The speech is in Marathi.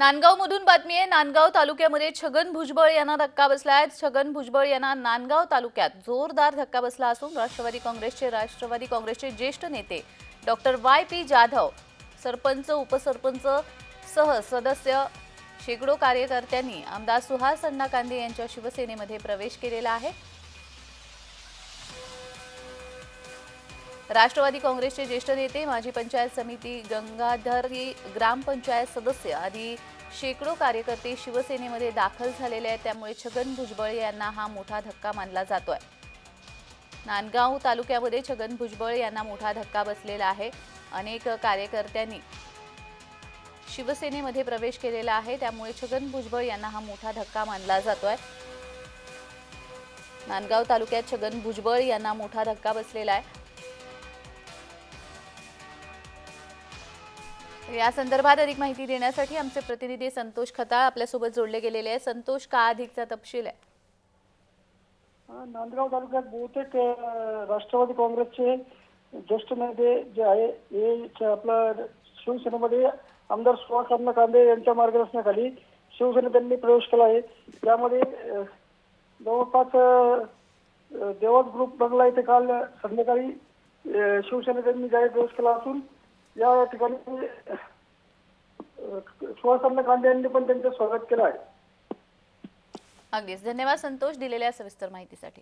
नांदगावमधून बातमी आहे. नांदगाव तालुक्यामध्ये छगन भुजबळ यांना धक्का बसला आहे. छगन भुजबळ यांना नांदगाव तालुक्यात जोरदार धक्का बसला असून राष्ट्रवादी काँग्रेसचे राष्ट्रवादी काँग्रेसचे ज्येष्ठ नेते डॉक्टर वाय पी जाधव सरपंच उपसरपंच सह सदस्य शेकडो कार्यकर्त्यांनी आमदार सुहास अण्णा कांदे यांच्या शिवसेनेमध्ये प्रवेश केलेला आहे. राष्ट्रवादी काँग्रेसचे ज्येष्ठ नेते माजी पंचायत समिती गंगाधरी ग्रामपंचायत सदस्य आदी शेकडो कार्यकर्ते शिवसेनेमध्ये दाखल झालेले आहेत. त्यामुळे छगन भुजबळ यांना हा मोठा धक्का मानला जातोय. नांदगाव तालुक्यामध्ये छगन भुजबळ यांना मोठा धक्का बसलेला आहे. अनेक कार्यकर्त्यांनी शिवसेनेमध्ये प्रवेश केलेला आहे. त्यामुळे छगन भुजबळ यांना हा मोठा धक्का मानला जातोय. नांदगाव तालुक्यात छगन भुजबळ यांना मोठा धक्का बसलेला आहे. या संदर्भात अधिक माहिती देण्यासाठी आमचे प्रतिनिधी संतोष खताळ आपल्यासोबत जोडले गेलेले आहे संतोष का अधिकचा तपशील आहे? नांदगाव तालुक्यात बहुतेक राष्ट्रवादी काँग्रेसचे ज्येष्ठ नेते जे आहे हे आपलं शिवसेनेमध्ये आमदार सुहास कांदे यांच्या मार्गदर्शनाखाली शिवसेने त्यांनी प्रवेश केला आहे. त्यामध्ये जवळपास देवत ग्रुप बंगला इथे काल संध्याकाळी शिवसेने त्यांनी जाहीर प्रवेश केला असून या ठिकाणी अ, गांधी कांदे यांनी पण त्यांचं स्वागत केलं आहे. अगदीच. धन्यवाद संतोष दिलेल्या सविस्तर माहितीसाठी.